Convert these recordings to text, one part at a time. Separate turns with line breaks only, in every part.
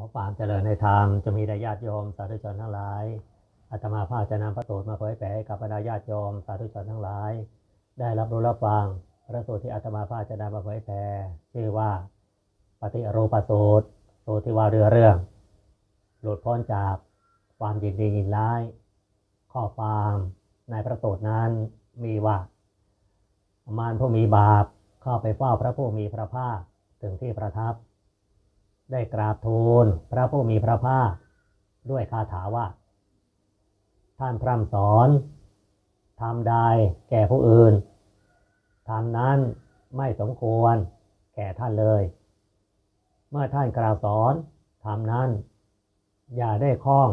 ขอความเจริญในธรรมจะมีแด่ญาติโยมสาธุชนทั้งหลายอาตมาภาพจะนำพระสูตรมาเผยแผ่ให้กับบรรดาญาติโยมสาธุชนทั้งหลาย ได้รับรู้รับฟังพระสูตรที่อาตมาภาพจะนำมาเผยแผ่ชื่อว่า ปฏิอรูปสูตรสูตรที่ว่าเรือเรื่อง หลุดพ้นจากความยินดียินร้าย ข้อความในพระสูตรนั้นมีว่ามารผู้มีบาปเข้าไปเฝ้าพระผู้มีพระภาคถึงที่ประทับ ได้กราบทูลพระผู้มีพระภาค ด้วยคาถาว่า ท่านพร่ำสอนทำใดแก่ผู้อื่นทำนั้นไม่สมควรแก่ท่านเลย เมื่อท่านกล่าวสอนทำนั้น อย่าได้คล้อง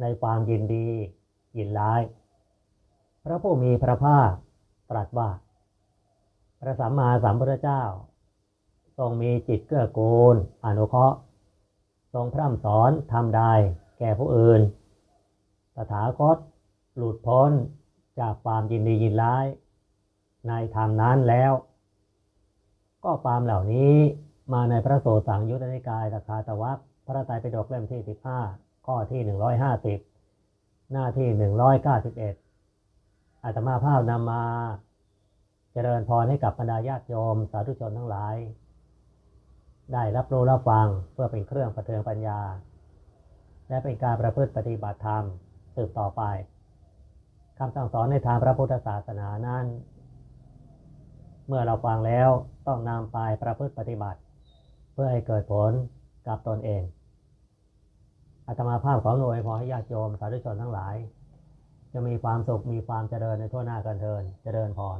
ในความยินดียินร้าย พระผู้มีพระภาคตรัสว่า พระสัมมาสัมพุทธเจ้า ทรงมีจิตเกื้อกูล อนุเคราะห์ ทรงพร่ำสอนทำได้แก่ผู้อื่น ตถาคตหลุดพ้นจากความยินดียินร้าย ในธรรมนั้นแล้ว ก็ความเหล่านี้มาในพระโสสังยุตตนิกายตคาตวัคพระไตรปิฎกเล่มที่ 15 ข้อที่ 150 หน้าที่ 191 อาตมาภาพนำมาเจริญพรให้กับบรรดาญาติโยม สาธุชนทั้งหลาย ได้รับรู้รับฟังเพื่อเป็นเครื่องประเทืองปัญญา และเป็นการประพฤติปฏิบัติธรรมสืบต่อไปคำสั่งสอนในทางพระพุทธศาสนานั้น เมื่อเราฟังแล้วต้องนำไปประพฤติปฏิบัติ เพื่อให้เกิดผลกับตนเองอาตมาภาพของหน่วยพอให้ญาติโยมสาธุชนทั้งหลาย จะมีความสุขมีความเจริญในทั่วหน้ากันเทินเจริญพร